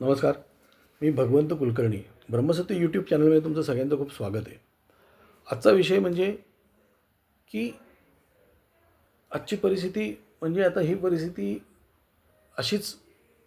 नमस्कार. मी भगवंत कुलकर्णी. ब्रह्मसत्य यूट्यूब चॅनलमध्ये तुमचं सगळ्यांचं खूप स्वागत आहे. आजचा विषय म्हणजे की आजची परिस्थिती म्हणजे आता ही परिस्थिती अशीच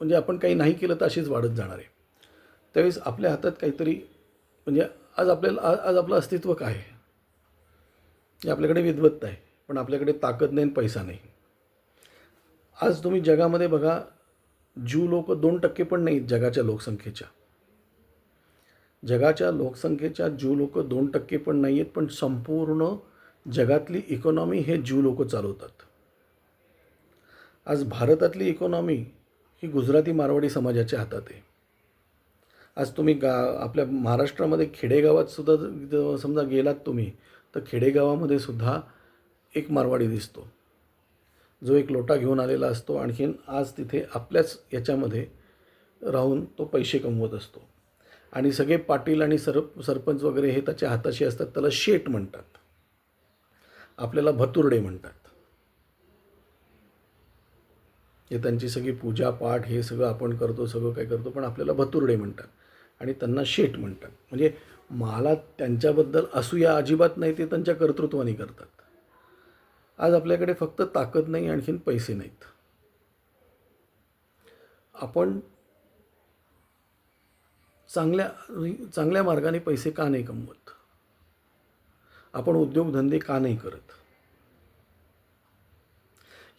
म्हणजे आपण काही नाही केलं तर अशीच वाढत जाणार आहे. त्यावेळेस आपल्या हातात काहीतरी म्हणजे आज आपल्याला आज आपलं अस्तित्व काय आहे? आपल्याकडे विद्वत्ता आहे पण आपल्याकडे ताकद नाही आणि पैसा नाही. आज तुम्ही जगामध्ये बघा ज्यू लोक दोन टक्के पण नाहीत जगाच्या लोकसंख्येच्या. जगाच्या लोकसंख्येच्या ज्यू लोक दोन टक्के पण नाही आहेत पण संपूर्ण जगातली इकॉनॉमी हे ज्यू लोक चालवतात. आज भारतातली इकॉनॉमी ही गुजराती मारवाडी समाजाच्या हातात आहे. आज तुम्ही गा आपल्या महाराष्ट्रामध्ये खेडेगावात सुद्धा समजा गेलात तुम्ही तर खेडेगावामध्ये सुद्धा एक मारवाडी दिसतो. जो एक लोटा घेऊन आलेला असतो आणखीन आज तिथे आपल्याच याच्यामध्ये राहून तो पैसे कमवत असतो. आणि सगळे पाटील आणि सर सरपंच वगैरे हे त्याच्या हाताशी असतात त्याला शेट म्हणतात. आपल्याला भतुर्डे म्हणतात. हे त्यांची सगळी पूजा पाठ हे सगळं आपण करतो सगळं काय करतो पण आपल्याला भतुर्डे म्हणतात. आणि त्यांना शेट म्हणतात. म्हणजे मला त्यांच्याबद्दल असूया अजिबात नाही ते त्यांच्या कर्तृत्वाने करतात. आज आपल्याकडे फक्त ताकद नाही आणखीन पैसे नाहीत. आपण चांगल्या चांगल्या मार्गाने पैसे का नाही कमवत? आपण उद्योगधंदे का नाही करत?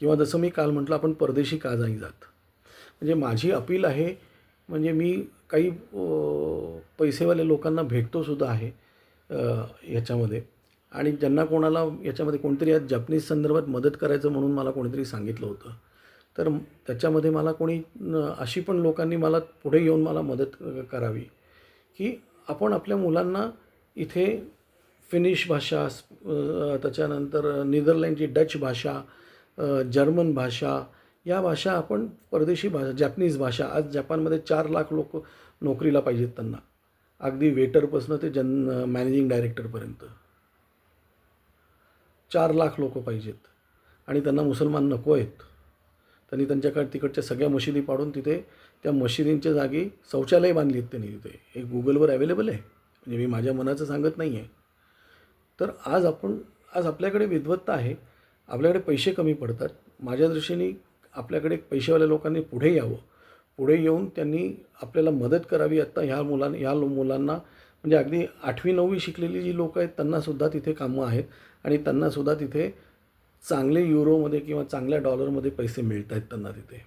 किंवा जसं मी काल म्हटलं आपण परदेशी का नाही जात? म्हणजे माझी अपील आहे म्हणजे मी काही पैसेवाल्या पैसेवाले लोकांना भेटतोसुद्धा आहे ह्याच्यामध्ये याच्यामध्ये. आणि ज्यांना कोणाला याच्यामध्ये कोणतरी आज जपनीज संदर्भात मदत करायचं म्हणून मला कोणीतरी सांगितलं होतं. तर त्याच्यामध्ये मला कोणी अशी पण लोकांनी मला पुढे येऊन मला मदत करावी की आपण आपल्या मुलांना इथे फिनिश भाषा त्याच्यानंतर नेदरलँडची डच भाषा जर्मन भाषा या भाषा आपण परदेशी भाषा जॅपनीज भाषा आज जपानमध्ये चार लाख लोक नोकरीला पाहिजेत त्यांना. अगदी वेटरपासनं ते जन मॅनेजिंग डायरेक्टरपर्यंत चार लाख लोक पाहिजेत. आणि त्यांना मुसलमान नको आहेत. त्यांनी त्यांच्याकडे तिकडच्या सगळ्या मशिदी पाडून तिथे त्या मशिदींच्या जागी शौचालय बांधली आहेत त्यांनी तिथे. हे गुगलवर अवेलेबल आहे. म्हणजे मी माझ्या मनाचं सांगत नाही आहे तर आज आपण आज आपल्याकडे विद्वत्ता आहे. आपल्याकडे पैसे कमी पडतात. माझ्या दृष्टीने आपल्याकडे पैसेवाल्या लोकांनी पुढे यावं. पुढे येऊन त्यांनी आपल्याला मदत करावी आत्ता ह्या मुलां ह्या लो- मुलांना म्हणजे अगदी आठवी नववी शिकलेली जी लोकं आहेत त्यांनासुद्धा तिथे कामं आहेत आणि त्यांनासुद्धा तिथे चांगले युरोमध्ये किंवा चांगल्या डॉलरमध्ये पैसे मिळत आहेत त्यांना तिथे.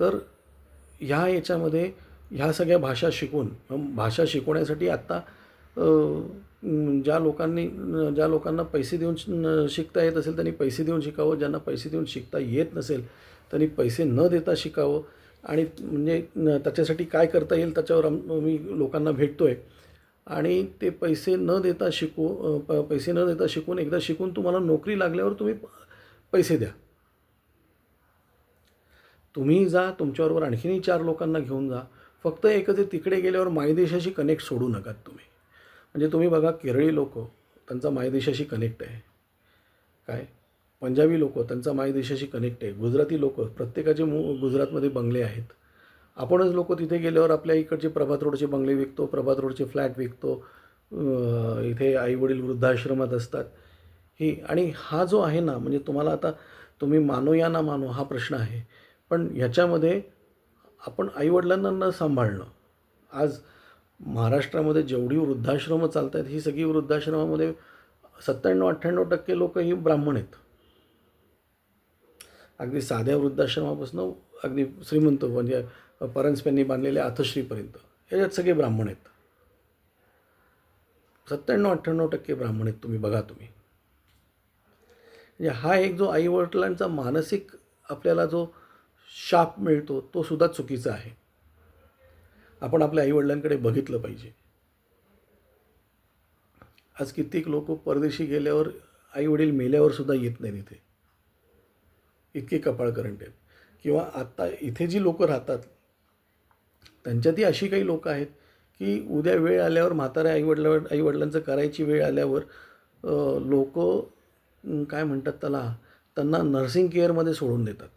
तर ह्या याच्यामध्ये ह्या सगळ्या भाषा शिकून भाषा शिकवण्यासाठी आत्ता ज्या लोकांनी ज्या लोकांना पैसे देऊन शिकता येत असेल त्यांनी पैसे देऊन शिकावं. ज्यांना पैसे देऊन शिकता येत नसेल त्यांनी पैसे न देता शिकावं. आणि म्हणजे त्याच्यासाठी काय करता येईल त्याच्यावर आम- मी लोकांना भेटतो आहे आणि ते पैसे न देता शिकू प- पैसे न देता शिकून एकदा शिकून तुम्हाला नोकरी लागल्यावर तुम्ही प- पैसे द्या. तुम्ही जा तुमच्याबरोबर आणखीनही चार लोकांना घेऊन जा. फक्त एकच आहे, तिकडे गेल्यावर मायदेशाशी कनेक्ट सोडू नका तुम्ही. म्हणजे तुम्ही बघा केरळी लोक त्यांचा मायदेशाशी कनेक्ट आहे. काय? पंजाबी लोक त्यांचा मायदेशाशी कनेक्ट आहे. गुजराती लोक प्रत्येकाचे मू गुजरातमध्ये बंगले आहेत. आपणच लोक तिथे गेल्यावर आपल्या इकडचे प्रभात रोडचे बंगले विकतो प्रभात रोडचे फ्लॅट विकतो इथे आईवडील वृद्धाश्रमात असतात. ही आणि हा जो आहे ना म्हणजे तुम्हाला आता तुम्ही मानो या ना मानो हा प्रश्न आहे. पण ह्याच्यामध्ये आपण आईवडिलांना न सांभाळणं. आज महाराष्ट्रामध्ये जेवढी वृद्धाश्रमं चालत आहेत ही सगळी वृद्धाश्रमामध्ये सत्त्याण्णव अठ्ठ्याण्णव टक्के लोक ही ब्राह्मण आहेत. अगदी साध्या वृद्धाश्रमापासून अगदी श्रीमंत म्हणजे परंजप्यांनी बांधलेल्या अथश्रीपर्यंत याच्यात सगळे ब्राह्मण आहेत. सत्त्याण्णव अठ्ठ्याण्णव टक्के ब्राह्मण आहेत तुम्ही बघा तुम्ही. म्हणजे हा एक जो आईवडिलांचा मानसिक आपल्याला जो शाप मिळतो तो सुद्धा चुकीचा आहे. आपण आपल्या आईवडिलांकडे बघितलं पाहिजे. आज कित्येक लोक परदेशी गेल्यावर आईवडील मेल्यावर सुद्धा येत नाहीत इथे. इतके कपाळ करंट आहेत. किंवा आत्ता इथे जी लोकं राहतात त्यांच्यातही अशी काही लोकं आहेत की उद्या वेळ आल्यावर म्हाताऱ्या आईवडिला आईवडिलांचं करायची वेळ आल्यावर लोक काय म्हणतात त्याला त्यांना नर्सिंग केअरमध्ये सोडून देतात.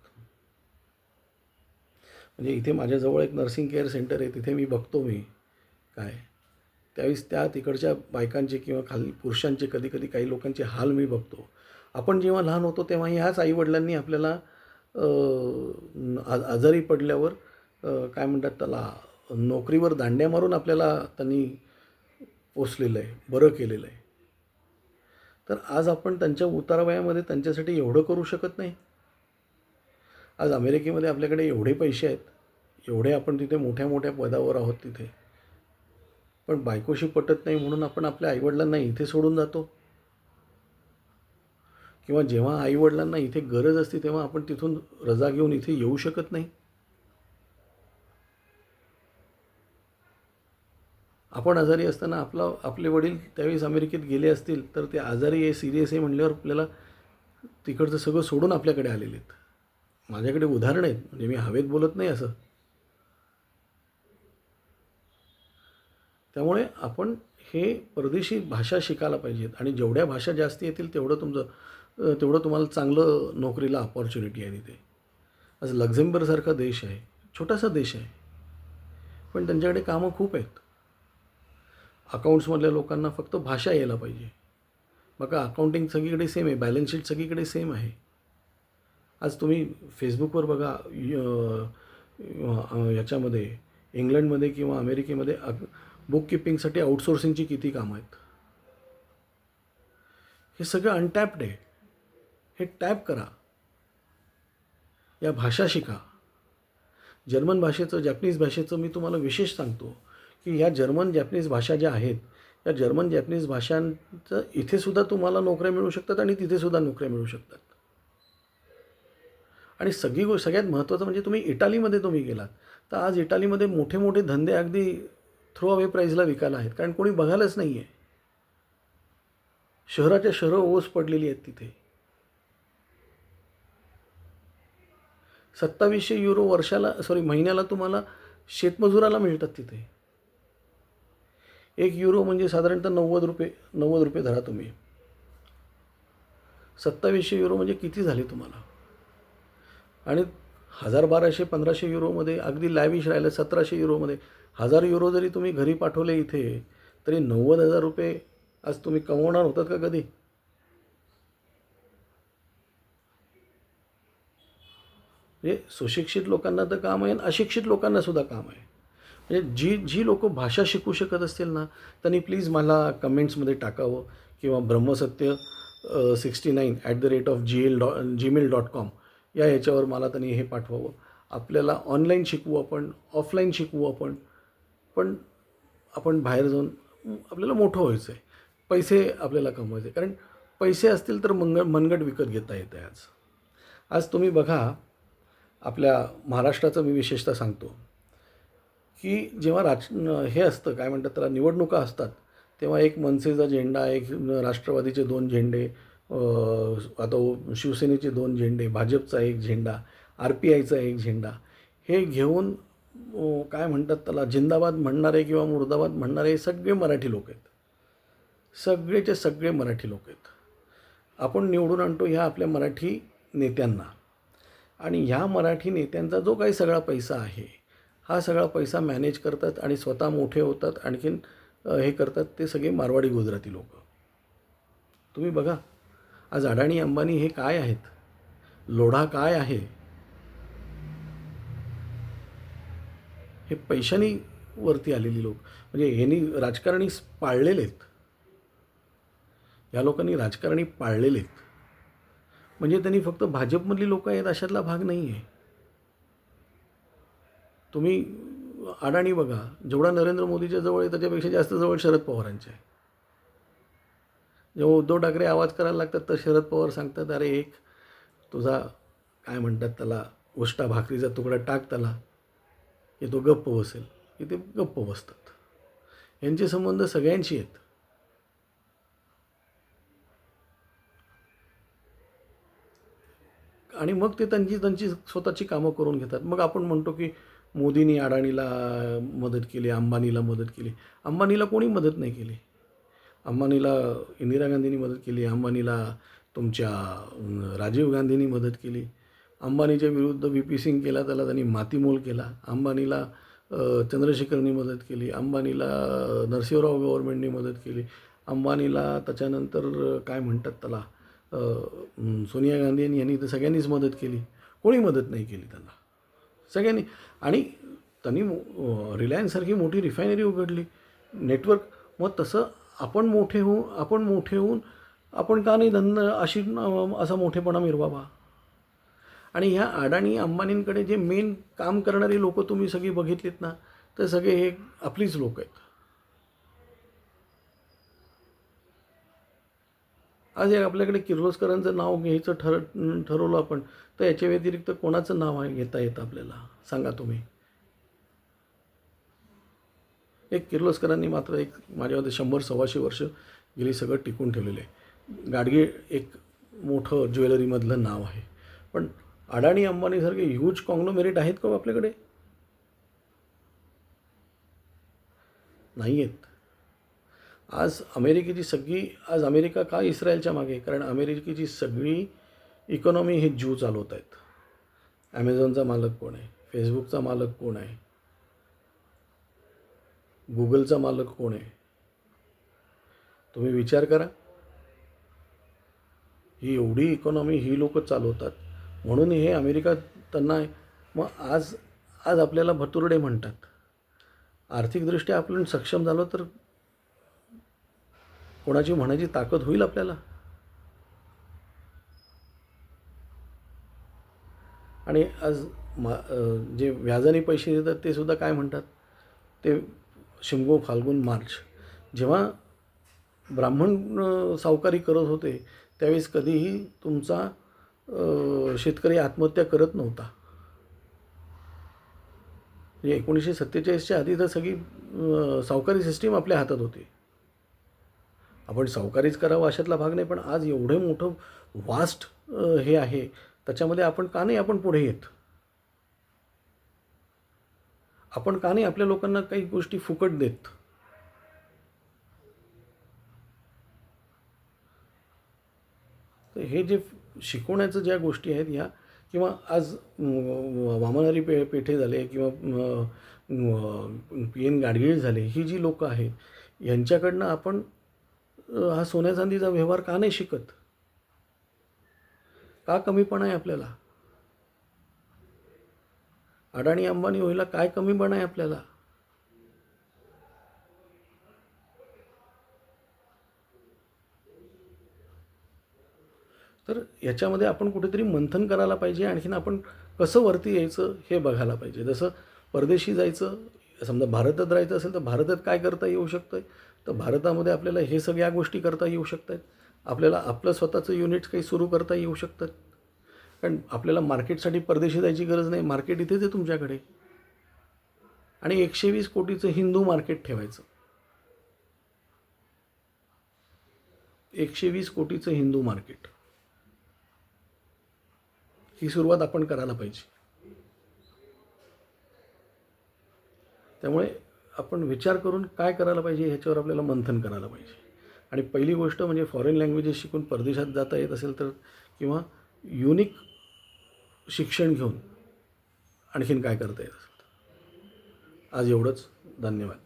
म्हणजे इथे माझ्याजवळ एक नर्सिंग केअर सेंटर आहे तिथे मी बघतो मी काय. त्यावेळेस त्या तिकडच्या बायकांचे किंवा खाली पुरुषांचे कधी कधी काही लोकांचे हाल मी बघतो. आपण जेव्हा लहान होतो तेव्हा ह्याच आईवडिलांनी आपल्याला आ आजारी पडल्यावर काय म्हणतात त्याला नोकरीवर दांड्या मारून आपल्याला त्यांनी पोचलेलं आहे बरं केलेलं आहे. तर आज आपण त्यांच्या उतारवयामध्ये त्यांच्यासाठी एवढं करू शकत नाही. आज अमेरिकेमध्ये आपल्याकडे एवढे पैसे आहेत एवढे आपण तिथे मोठ्या मोठ्या पदावर आहोत तिथे. पण बायकोशी पटत नाही म्हणून आपण आपल्या आईवडिलांना इथे सोडून जातो. किंवा जेव्हा आईवडिलांना इथे गरज असते तेव्हा आपण तिथून रजा घेऊन इथे येऊ शकत नाही. आपण आजारी असताना आपला आपले वडील त्यावेळेस अमेरिकेत गेले असतील तर ते आजारी आहे सिरियस आहे म्हणल्यावर आपल्याला तिकडचं सगळं सोडून आपल्याकडे आलेले आहेत. माझ्याकडे उदाहरणं आहेत म्हणजे मी हवेत बोलत नाही असं. त्यामुळे आपण हे परदेशी भाषा शिकायला पाहिजेत आणि जेवढ्या भाषा जास्त येतील तेवढं तुमचं तेवढं तुम्हाला चांगलं नोकरीला अपॉर्च्युनिटी आहे तिथे. आज लक्झेंबर्गसारखा देश आहे छोटासा देश आहे. पण त्यांच्याकडे कामं खूप आहेत. अकाउंट्समधल्या लोकांना फक्त भाषा यायला पाहिजे. बघा अकाउंटिंग सगळीकडे सेम आहे बॅलन्स शीट सगळीकडे सेम आहे. आज तुम्ही फेसबुकवर बघा याच्यामध्ये इंग्लंडमध्ये किंवा अमेरिकेमध्ये बुक किपिंगसाठी आउटसोर्सिंगची किती कामं आहेत? हे सगळं अनटॅप्ड आहे. हे टॅप करा. या भाषा शिका. जर्मन भाषेचं जॅपनीज भाषेचं मी तुम्हाला विशेष सांगतो की ह्या जर्मन जॅपनीज भाषा ज्या आहेत या जर्मन जॅपनीज भाषांचं इथेसुद्धा तुम्हाला नोकऱ्या मिळू शकतात आणि तिथेसुद्धा नोकऱ्या मिळू शकतात. आणि सगळी गो सगळ्यात महत्त्वाचं म्हणजे तुम्ही इटालीमध्ये तुम्ही गेलात तर आज इटालीमध्ये मोठे मोठे धंदे अगदी थ्रो अवे प्राईजला विकायला आहेत कारण कोणी बघायलाच नाही आहे शहराच्या शहरं ओस पडलेली आहेत तिथे. सत्तावीसशे युरो वर्षाला सॉरी महिन्याला तुम्हाला शेतमजुराला मिळतात तिथे. एक युरो म्हणजे साधारणतः नव्वद रुपये नव्वद रुपये धरा तुम्ही. सत्तावीसशे युरो म्हणजे किती झाले तुम्हाला? आणि हजार बाराशे पंधराशे युरोमध्ये अगदी लॅविश राहिलं सतराशे युरोमध्ये हजार युरो जरी तुम्ही घरी पाठवले इथे तरी नव्वद हजार रुपये आज तुम्ही कमवणार होतात का कधी? म्हणजे सुशिक्षित लोकांना तर काम आहे आणि अशिक्षित लोकांना सुद्धा काम आहे. म्हणजे जी जी लोक भाषा शिकू शकत असतील ना त्यांनी प्लीज मला कमेंट्समध्ये टाकावं किंवा Brahmasatya sixty nine at the rate of G L Dr Gmail dot com या याच्यावर मला त्यांनी हे पाठवावं. आपल्याला ऑनलाईन शिकवू आपण ऑफलाईन शिकवू आपण पण आपण बाहेर जाऊन आपल्याला मोठं व्हायचं आहे. पैसे आपल्याला कमवायचे कारण पैसे असतील तर मंग मनगट विकत घेता येतं आज. आज तुम्ही बघा आपल्या महाराष्ट्राचं मी विशेषतः सांगतो की जेव्हा राज हे असतं काय म्हणतात त्याला निवडणुका असतात तेव्हा एक मनसेचा झेंडा एक राष्ट्रवादीचे दोन झेंडे आता शिवसेनेचे दोन झेंडे भाजपचा एक झेंडा आर पी आयचा एक झेंडा हे घेऊन काय म्हणतात त्याला जिंदाबाद म्हणणारे किंवा मुर्दाबाद म्हणणारे हे सगळे मराठी लोक आहेत. सगळेचे सगळे मराठी लोक आहेत. आपण निवडून आणतो ह्या आपल्या मराठी नेत्यांना. आणि ह्या मराठी नेत्यांचा जो काही सगळा पैसा आहे हा सगळा पैसा मॅनेज करतात आणि स्वतः मोठे होतात आणखीन हे करतात ते सगळे मारवाडी गुजराती लोक. तुम्ही बघा आज अडाणी अंबानी हे काय आहेत? लोढा काय आहे? हे पैशानी वरती आलेली लोक. म्हणजे यांनी राजकारणी पाळलेले आहेत. या लोकांनी राजकारणी पाळलेले आहेत. म्हणजे त्यांनी फक्त भाजपमधली लोक आहेत अशातला भाग नाही आहे तुम्ही अडाणी बघा जेवढा नरेंद्र मोदीच्या जवळ आहे त्याच्यापेक्षा जास्त जवळ शरद पवारांचे आहे. जेव्हा उद्धव ठाकरे आवाज करायला लागतात तर शरद पवार सांगतात अरे एक तुझा काय म्हणतात त्याला उष्टा भाकरीचा तुकडा टाक त्याला. की तो गप्प बसेल. की ते गप्प बसतात. यांचे संबंध सगळ्यांशी आहेत. आणि मग ते त्यांची त्यांची स्वतःची कामं करून घेतात. मग आपण म्हणतो की मोदींनी अडाणीला मदत केली अंबानीला मदत केली. अंबानीला कोणी मदत नाही केली. अंबानीला इंदिरा गांधींनी मदत केली अंबानीला तुमच्या राजीव गांधींनी मदत केली. अंबानीच्या विरुद्ध व्ही पी सिंग केला त्याला त्यांनी मातीमोल केला. अंबानीला चंद्रशेखरनी मदत केली. अंबानीला नरसिंहराव गव्हर्नमेंटनी मदत केली. अंबानीला त्याच्यानंतर काय म्हणतात त्याला? सोनिया गांधी यांनी यांनी तर सगळ्यांनीच मदत केली. कोणी मदत नाही केली त्यांना. सगळ्यांनी आणि त्यांनी रिलायन्ससारखी मोठी रिफायनरी उघडली. नेटवर्क मग तसं आपण मोठे होऊन आपण मोठे होऊन आपण का नाही धंद अशी असा मोठेपणा मिरवावा? आणि ह्या अडाणी अंबानींकडे जे मेन काम करणारी लोकं तुम्ही सगळी बघितलीत ना तर सगळे हे आपलीच लोक आहेत. आज एक आपल्याकडे किर्लोस्करांचं नाव घ्यायचं ठर ठरवलं आपण तर याच्या व्यतिरिक्त कोणाचं नाव आहे घेता येतं आपल्याला? सांगा तुम्ही. एक किर्लोस्करांनी मात्र एक माझ्या मते शंभर सव्वाशे वर्ष गेली सगळं टिकून ठेवलेलं आहे. गाडगे एक मोठं ज्वेलरीमधलं नाव आहे. पण अडाणी अंबानीसारखे ह्यूज कॉंग्लोमेरिट आहेत का हो आपल्याकडे? नाही आहेत आज अमेरिकेची सगळी आज अमेरिका का इस्रायलच्या मागे? कारण अमेरिकेची सगळी इकॉनॉमी हे ज्यू चालवत आहेत. ॲमेझॉनचा मालक कोण आहे? फेसबुकचा मालक कोण आहे? गुगलचा मालक कोण आहे? तुम्ही विचार करा. ही एवढी इकॉनॉमी ही लोक चालवतात. म्हणून हे अमेरिका त्यांना आहे. मग आज आज आपल्याला भतुरडे म्हणतात. आर्थिकदृष्ट्या आपण सक्षम झालो तर कोणाची म्हणायची ताकद होईल आपल्याला? आणि आज मा जे व्याजाने पैसे देतात ते सुद्धा काय म्हणतात? ते शिमगो फाल्गुन मार्च. जेव्हा ब्राह्मण सावकारी करत होते त्यावेळेस कधीही तुमचा शेतकरी आत्महत्या करत नव्हता. म्हणजे एकोणीसशे सत्तेचाळीसच्या आधी तर सगळी सावकारी सिस्टीम आपल्या हातात होती. आपण सावकारीच करावं अशातला भाग नाही पण आज एवढं मोठं वास्ट हे आहे त्याच्यामध्ये आपण का नाही आपण पुढे येत? आपण का नाही आपल्या लोकांना काही गोष्टी फुकट देत? तर हे जे शिकवण्याचं ज्या गोष्टी आहेत ह्या किंवा आज वामनारी पे पेठे झाले किंवा पी एन गाडगीळ झाले ही जी लोकं आहेत यांच्याकडनं आपण हा सोन्या चांदीचा व्यवहार का नाही शिकत? का कमीपणा आहे आपल्याला? अडाणी अंबानी होईला काय कमीपणा आहे आपल्याला? तर याच्यामध्ये आपण कुठेतरी मंथन करायला पाहिजे आणखीन आपण कसं वरती यायचं हे बघायला पाहिजे. जसं परदेशी जायचं समजा भारतात राहायचं असेल तर भारतात काय करता येऊ शकतं तर भारतामध्ये आपल्याला हे सगळ्या गोष्टी करता येऊ शकतात. आपल्याला आपलं स्वतःचं युनिट्स काही सुरू करता येऊ शकतात. कारण आपल्याला मार्केटसाठी परदेशी जायची गरज नाही. मार्केट इथेच आहे तुमच्याकडे. आणि एकशे वीस कोटीचं हिंदू मार्केट ठेवायचं. एकशे वीस कोटीचं हिंदू मार्केट ही सुरुवात आपण करायला पाहिजे. त्यामुळे आपण विचार करून काय करायला पाहिजे ह्याच्यावर आपल्याला मंथन करायला पाहिजे. आणि पहिली गोष्ट म्हणजे फॉरेन लँग्वेजेस शिकून परदेशात जाता येत असेल तर किंवा युनिक शिक्षण घेऊन आणखीन काय करता येत असेल आज एवढंच. धन्यवाद.